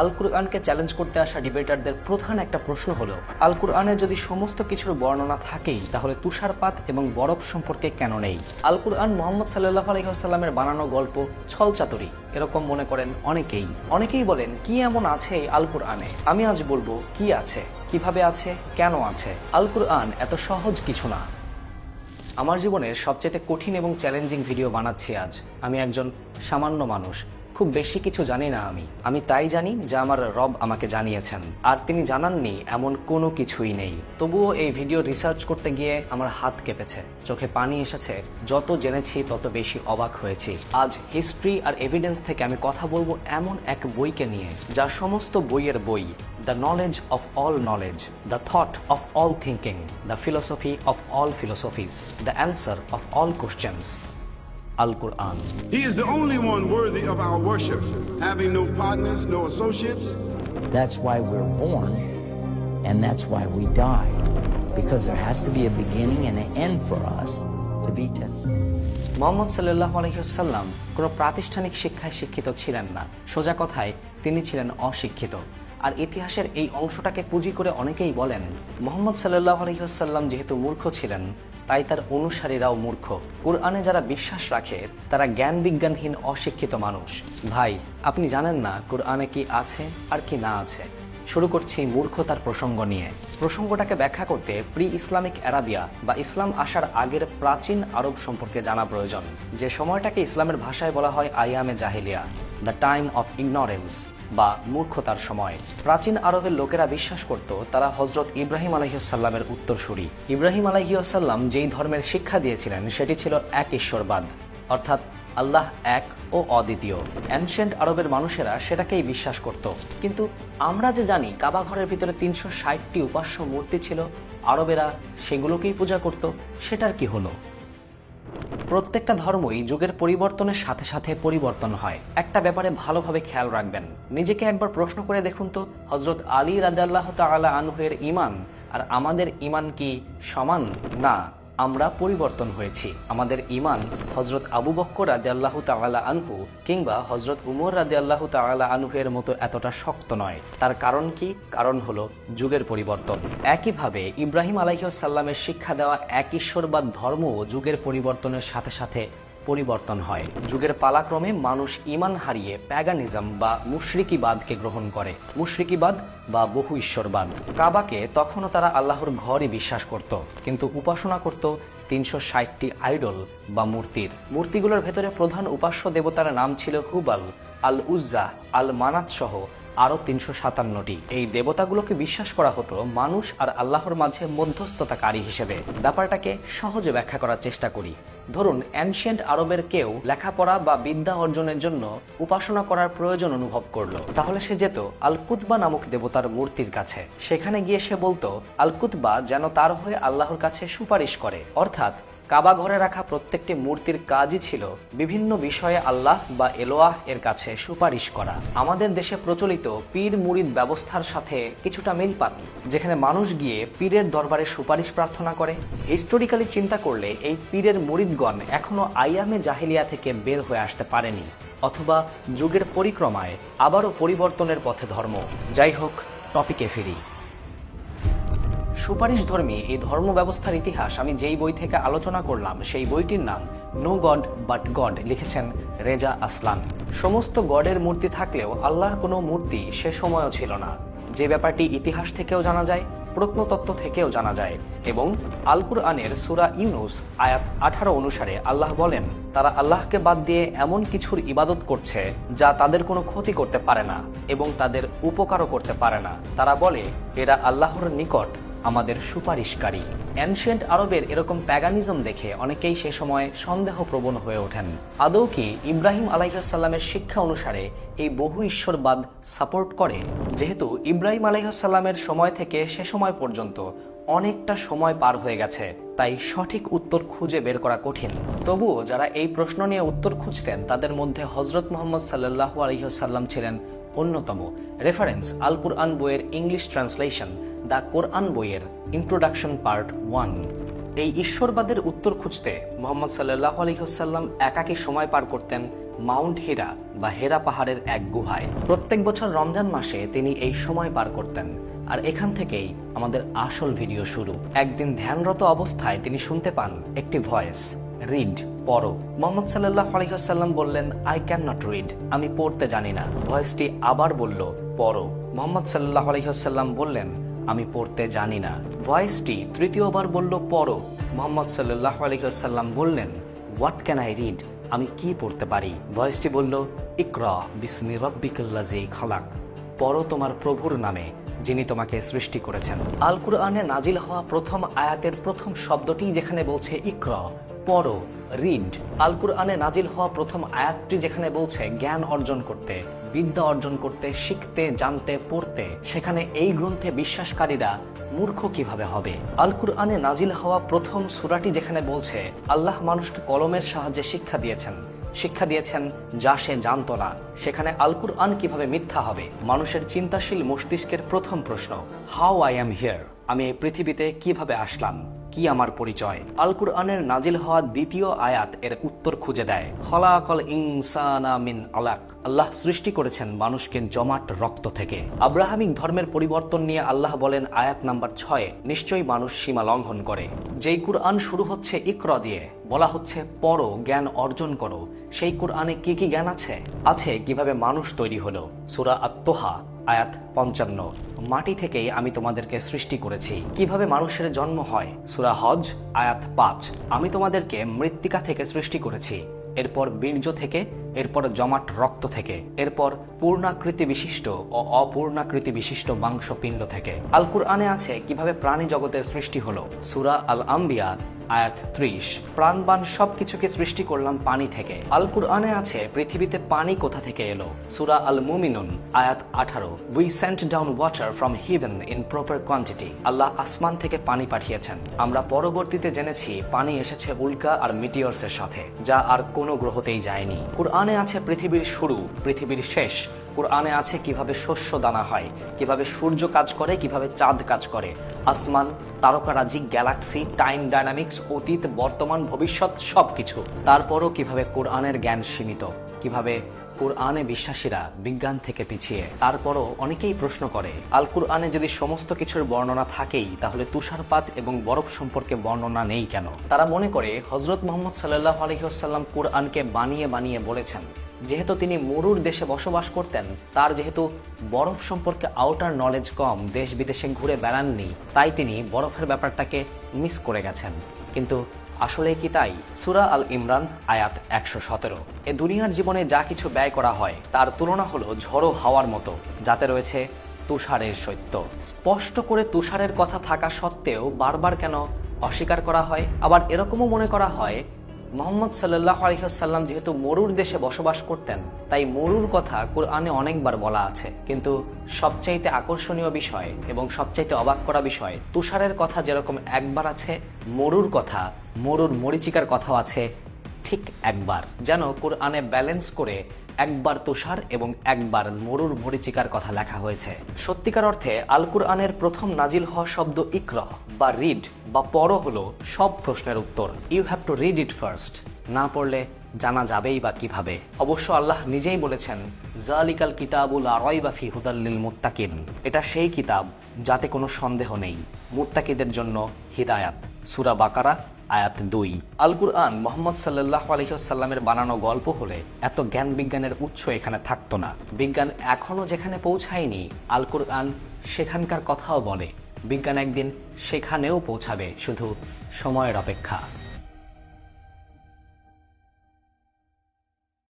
আল কুরআনকে challenge করতে আসা ডিবেটারদের প্রধান একটা প্রশ্ন হলো, আল কুরআনে যদি সমস্ত কিছুর বর্ণনা থাকেই, তাহলে তুষারপাত এবং বরফ সম্পর্কে কেন নেই? আল কুরআন মোহাম্মদ সাল্লাহ আলহিহাস্লামের বানানো গল্প ছলচাতুরি এরকম মনে করেন অনেকেই। অনেকেই বলেন, কি এমন আছে আল কুরআনে? আমি আজ বলব, কি আছে? কীভাবে আছে? কেন আছে? আল কুরআন এত সহজ কিছু না। আমার জীবনের সবচেয়ে কঠিন এবং চ্যালেঞ্জিং ভিডিও বানাচ্ছি আজ। আমি একজন সামান্য মানুষ। খুব বেশি কিছু জানি না আমি। আমি তাই জানি যে আমার রব আমাকে জানিয়েছেন। আর তিনি জানাননি, এমন কোনো কিছুই নেই। তবুও এই ভিডিও রিসার্চ করতে গিয়ে আমার হাত কেঁপেছে। চোখে পানি এসেছে। যত জেনেছি, তত বেশি অবাক হয়েছি। আজ হিস্ট্রি আর এভিডেন্স থেকে আমি কথা বলব এমন এক বইকে নিয়ে, যা সমস্ত বইয়ের বই the knowledge of all knowledge the thought of all thinking the philosophy of all philosophies the answer of all questions Al Quran He is the only one worthy of our worship, having no partners, no associates. That's why we're born, and that's why we die. Because there has to be a beginning and an end for us to be tested. Mohammad সাল্লাহ আলহিহাল্লাম কোনো প্রাতিষ্ঠানিক শিক্ষায় শিক্ষিত ছিলেন না সোজা কথায় তিনি ছিলেন অশিক্ষিত আর ইতিহাসের এই অংশটাকে পুঁজি করে অনেকেই বলেন মোহাম্মদ সাল্লাহ আলহিহাল্লাম যেহেতু মূর্খ ছিলেন তাই তার অনুসারীরাও মূর্খ। কোরআনে যারা বিশ্বাস রাখে, তারা জ্ঞান বিজ্ঞানহীন অশিক্ষিত মানুষ। ভাই, আপনি জানেন না কোরআনে কি আছে আর কি না আছে? শুরু করছি মূর্খতার প্রসঙ্গ নিয়ে। প্রসঙ্গটাকে ব্যাখ্যা করতে প্রি ইসলামিক অ্যারাবিয়া বা ইসলাম আসার আগের প্রাচীন আরব সম্পর্কে জানা প্রয়োজন। যে সময়টাকে ইসলামের ভাষায় বলা হয় আইয়ামে জাহিলিয়া, দ্য টাইম অফ ইগনোরেন্স। বা মূর্খতার সময়। প্রাচীন আরবের লোকেরা বিশ্বাস করত তারা হজরত ইব্রাহিম আলহিসাল্লামের উত্তরসূরি। ইব্রাহিম আলহিউসাল্লাম যেই ধর্মের শিক্ষা দিয়েছিলেন, সেটি ছিল এক ঈশ্বরবাদ, অর্থাৎ আল্লাহ এক ও অদ্বিতীয়। অ্যানশিয়েন্ট আরবের মানুষেরা সেটাকেই বিশ্বাস করত। কিন্তু আমরা যে জানি, কাবা ঘরের ভিতরে তিনশো ষাটটি উপাস্য মূর্তি ছিল, আরবেরা সেগুলোকেই পূজা করত, সেটার কি হলো? প্রত্যেকটা ধর্মই যুগের পরিবর্তনের সাথে সাথে পরিবর্তন হয়। একটা ব্যাপারে ভালোভাবে খেয়াল রাখবেন। নিজেকে একবার প্রশ্ন করে দেখুন তো হজরত আলী রাজাল্লাহ তালা আনহের ইমান আর আমাদের ইমান কি সমান না? আমরা পরিবর্তন হয়েছি। আমাদের ইমান হজরত আবু বক্কর রাদে আল্লাহ তালা আনহু কিংবা হজরত উমর রাদে আল্লাহ তালা আনহুয়ের মতো এতটা শক্ত নয়। তার কারণ কি? কারণ হলো যুগের পরিবর্তন। একইভাবে ইব্রাহিম আলাইসাল্লামের শিক্ষা দেওয়া এক ঈশ্বর বা ধর্ম যুগের পরিবর্তনের সাথে সাথে পরিবর্তন হয়। যুগের পালাক্রমে মানুষ ইমান হারিয়ে প্যাগানিজম বা মুশরিকিবাদকে গ্রহণ করে। মুশরিকিবাদ বা বহু ঈশ্বরবাদ। কাবাকে তখনও তারা আল্লাহর ঘরই বিশ্বাস করত, কিন্তু উপাসনা করত তিনশো ষাটটি আইডল বা মূর্তির। মূর্তিগুলোর ভেতরে প্রধান উপাস্য দেবতার নাম ছিল হুবাল আল উজ্জা আল মানাত সহ আরও তিনশো সাতান্নটি। এই দেবতাগুলোকে বিশ্বাস করা হতো মানুষ আর আল্লাহর মাঝে মধ্যস্থতাকারী হিসেবে। ব্যাপারটাকে সহজে ব্যাখ্যা করার চেষ্টা করি। ধরুন অ্যানশিয়েন্ট আরবের কেউ লেখাপড়া বা বিদ্যা অর্জনের জন্য উপাসনা করার প্রয়োজন অনুভব করল। তাহলে সে যেত আলকুতবা নামক দেবতার মূর্তির কাছে। সেখানে গিয়ে সে বলতো, আলকুতবা যেন তার হয়ে আল্লাহর কাছে সুপারিশ করে। অর্থাৎ কাবা ঘরে রাখা প্রত্যেকটি মূর্তির কাজই ছিল বিভিন্ন বিষয়ে আল্লাহ বা এলোয়াহ এর কাছে সুপারিশ করা। আমাদের দেশে প্রচলিত পীর মুরিদ ব্যবস্থার সাথে কিছুটা মিল পান, যেখানে মানুষ গিয়ে পীরের দরবারে সুপারিশ প্রার্থনা করে। হিস্টোরিক্যালি চিন্তা করলে এই পীরের মুরিদগণ এখনও আইয়ামে জাহিলিয়া থেকে বের হয়ে আসতে পারেনি, অথবা যুগের পরিক্রমায় আবারও পরিবর্তনের পথে ধর্ম। যাই হোক, টপিকে ফিরি। সুপারিশ ধর্মী এই ধর্ম ব্যবস্থার ইতিহাস আমি যেই বই থেকে আলোচনা করলাম, সেই বইটির নাম নো গড বাট গড লিখেছেন রেজা আসলান সমস্ত গডের মূর্তি থাকলেও আল্লাহর কোনো মূর্তি সে সময়ও ছিল না। যে ব্যাপারটি ইতিহাস থেকেও জানা যায়, প্রত্নতত্ত্ব থেকেও জানা যায় এবং আল কুরআনের সুরা ইউনুস আয়াত আঠারো অনুসারে আল্লাহ বলেন, তারা আল্লাহকে বাদ দিয়ে এমন কিছুর ইবাদত করছে যা তাদের কোনো ক্ষতি করতে পারে না এবং তাদের উপকারও করতে পারে না। তারা বলে, এরা আল্লাহর নিকট আমাদের সুপারিশকারী। অ্যানশিয়েন্ট আরবের এরকম প্যাগানিজম দেখে অনেকেই সে সময় সন্দেহপ্রবণ হয়ে ওঠেন। আদৌ কি ইব্রাহিম আলাইসাল্লামের শিক্ষা অনুসারে এই বহু ঈশ্বরবাদ সাপোর্ট করে? যেহেতু ইব্রাহিম আলাইসাল্লামের সময় থেকে সে সময় পর্যন্ত অনেকটা সময় পার হয়ে গেছে, তাই সঠিক উত্তর খুঁজে বের করা কঠিন। তবুও যারা এই প্রশ্ন নিয়ে উত্তর খুঁজতেন, তাদের মধ্যে হজরত মোহাম্মদ সাল্লাহ আলহিহাল্লাম ছিলেন অন্যতম। রেফারেন্স আলপুর আন বইয়ের ইংলিশ ট্রান্সলেশন দ্য কোরআন বইয়ের ইন্ট্রোডাকশন পার্ট ওয়ান। এই ঈশ্বরবাদের উত্তর খুঁজতে মোহাম্মদ সাল্লাহ আলহিহসাল্লাম একাকী সময় পার করতেন মাউন্ট হেরা বা হেরা পাহাড়ের এক গুহায়। প্রত্যেক বছর রমজান মাসে তিনি এই সময় পার করতেন। আর এখান থেকেই আমাদের আসল ভিডিও শুরু। একদিন ধ্যানরত অবস্থায় তিনি শুনতে পান একটি ভয়েস, রিড, পড়ো। মোহাম্মদ সাল্লাহ আলহিহাল্লাম বললেন আই ক্যান নট রিড আমি পড়তে জানি না। ভয়েসটি আবার বলল, পড়ো। মোহাম্মদ সাল্লাহ আলহিহাল্লাম বললেন আমি পড়তে জানি না। ভয়েসটি তৃতীয়বার বলল, পড়ো। মোহাম্মদ সাল্লাহ আলহিহাল্লাম বললেন, হোয়াট ক্যান আই রিড? আমি কি পড়তে পারি? ভয়েসটি বলল, ইকরা, বিসমি রব্বিকুল্লাজি খালাক। পড়ো তোমার প্রভুর নামে, যিনি তোমাকে সৃষ্টি করেছেন। আল কুরআনে নাজিল হওয়া প্রথম আয়াতের প্রথম শব্দটি যেখানে বলছে ইকর, পড়ো, রিড। আল কুরআনে নাজিল হওয়া প্রথম আয়াতটি যেখানে বলছে জ্ঞান অর্জন করতে বিদ্যা অর্জন করতে, শিখতে, জানতে, পড়তে, সেখানে এই গ্রন্থে বিশ্বাসকারীরা মূর্খ কীভাবে হবে? আল কুরআনে নাজিল হওয়া প্রথম সূরাটি যেখানে বলছে, আল্লাহ মানুষকে কলমের সাহায্যে শিক্ষা দিয়েছেন। শিক্ষা দিয়েছেন, যা সে জানত না। সেখানে আল কুরআন কীভাবে মিথ্যা হবে? মানুষের চিন্তাশীল মস্তিষ্কের প্রথম প্রশ্ন হাউ আই এম হিয়ার আমি এই পৃথিবীতে কীভাবে আসলাম? কি আমার পরিচয়? আল কুরআনের নাজিল হওয়া দ্বিতীয় আয়াত এর উত্তর খুঁজে দেয়। খলাকল ইনসানা মিন আলাক। আল্লাহ সৃষ্টি করেছেন মানুষকে জমাট রক্ত থেকে। আব্রাহামিক ধর্মের পরিবর্তন নিয়ে আল্লাহ বলেন আয়াত নাম্বার ছয়, নিশ্চয়ই মানুষ সীমা লঙ্ঘন করে। যেই কুরআন শুরু হচ্ছে ইকর দিয়ে, বলা হচ্ছে পড়ো, জ্ঞান অর্জন করো। সেই কুরআনে কি কি জ্ঞান আছে? আছে কীভাবে মানুষ তৈরি হলো? সুরা আত্মহা আয়াত পঞ্চান্ন। মাটি থেকেই আমি তোমাদেরকে সৃষ্টি করেছি। কীভাবে মানুষের জন্ম হয়? সুরা হজ, আয়াত পাঁচ। আমি তোমাদেরকে মৃত্তিকা থেকে সৃষ্টি করেছি। এরপর বীর্য থেকে, এরপর জমাট রক্ত থেকে, এরপর পূর্ণাকৃতি বিশিষ্ট ও অপূর্ণাকৃতি বিশিষ্ট মাংসপিণ্ড থেকে। আল কুরআনে আছে কীভাবে প্রাণী জগতের সৃষ্টি হলো। সুরা আল আম্বিয়া আয়াত ত্রিশ। প্রাণবান সবকিছুকে সৃষ্টি করলাম পানি থেকে। আল কুরআনে আছে, পৃথিবীতে পানি কোথা থেকে এলো? সুরা আল মুমিনুন আয়াত আঠারো। We sent down water from heaven in proper quantity Allah আসমান থেকে পানি পাঠিয়েছেন। আমরা পরবর্তীতে জেনেছি, পানি এসেছে উল্কা আর মিটিয়র্সের সাথে, যা আর কোনো গ্রহতেই যায়নি। কুরআনে আছে পৃথিবীর শুরু, পৃথিবীর শেষ কোরআনে আছে কীভাবে শস্য দানা হয়, কীভাবে সূর্য কাজ করে, কীভাবে চাঁদ কাজ করে। আসমান তারকারাজি গ্যালাক্সি, টাইম ডায়নামিক্স অতীত, বর্তমান, ভবিষ্যৎ, সবকিছু। তারপরও কীভাবে কোরআনের জ্ঞান সীমিত, কীভাবে কোরআনে বিশ্বাসীরা বিজ্ঞান থেকে পিছিয়ে। তারপরও অনেকেই প্রশ্ন করে আল কোরআনে যদি সমস্ত কিছুর বর্ণনা থাকেই, তাহলে তুষারপাত এবং বরফ সম্পর্কে বর্ণনা নেই কেন? তারা মনে করে হজরত মোহাম্মদ সাল্লাহ আলহিহাল্লাম কোরআনকে বানিয়ে বানিয়ে বলেছেন যেহেতু তিনি মরুর দেশে বসবাস করতেন, তার যেহেতু বরফ সম্পর্কে আউটার নলেজ কম, দেশ বিদেশে ঘুরে বেড়াননি, তাই তিনি বরফের ব্যাপারটাকে মিস করে গেছেন। কিন্তু আসলে কি তাই? সুরা আল ইমরান, আয়াত একশো সতেরো। এ দুনিয়ার জীবনে যা কিছু ব্যয় করা হয়, তার তুলনা হলো ঝড়ো হাওয়ার মতো, যাতে রয়েছে তুষারের সত্য। স্পষ্ট করে তুষারের কথা থাকা সত্ত্বেও বারবার কেন অস্বীকার করা হয়? আবার এরকমও মনে করা হয় মোহাম্মদ সাল্লাহ আলহিহাল্লাম যেহেতু মরুর দেশে বসবাস করতেন, তাই মরুর কথা কোরআনে অনেকবার বলা আছে। কিন্তু সবচাইতে আকর্ষণীয় বিষয় এবং সবচাইতে অবাক করা বিষয়, তুষারের কথা যেরকম একবার আছে, মরুর কথা, মরুর মরিচিকার কথাও আছে ঠিক একবার। যেন কোরআনে ব্যালেন্স করে একবার তুষার এবং একবার মরুর মরিচিকার কথা লেখা হয়েছে। সত্যিকার অর্থে আল কুরআনের প্রথম নাজিল হওয়া শব্দ ইকরা বা রিড বা পড়ো হলো সব প্রশ্নের উত্তর। You have to read it first না পড়লে জানা যাবেই বা কীভাবে। অবশ্য আল্লাহ নিজেই বলেছেন, জালিকাল কিতাবুল আরয় বা ফি হুদাল্লিল মুত্তাকিন। এটা সেই কিতাব যাতে কোনো সন্দেহ নেই। মুত্তাকিদের জন্য হিদায়াত। সুরা বাকারা আয়াত দুই। আল কুরআন মোহাম্মদ সাল্লাহ আলহিসাল্লামের বানানো গল্প হলে এত জ্ঞান বিজ্ঞানের উৎস এখানে থাকতো না। বিজ্ঞান এখনও যেখানে পৌঁছায়নি আল কুরআন সেখানকার কথাও বলে। বিজ্ঞান একদিন সেখানেও পৌঁছাবে শুধু সময়ের অপেক্ষা।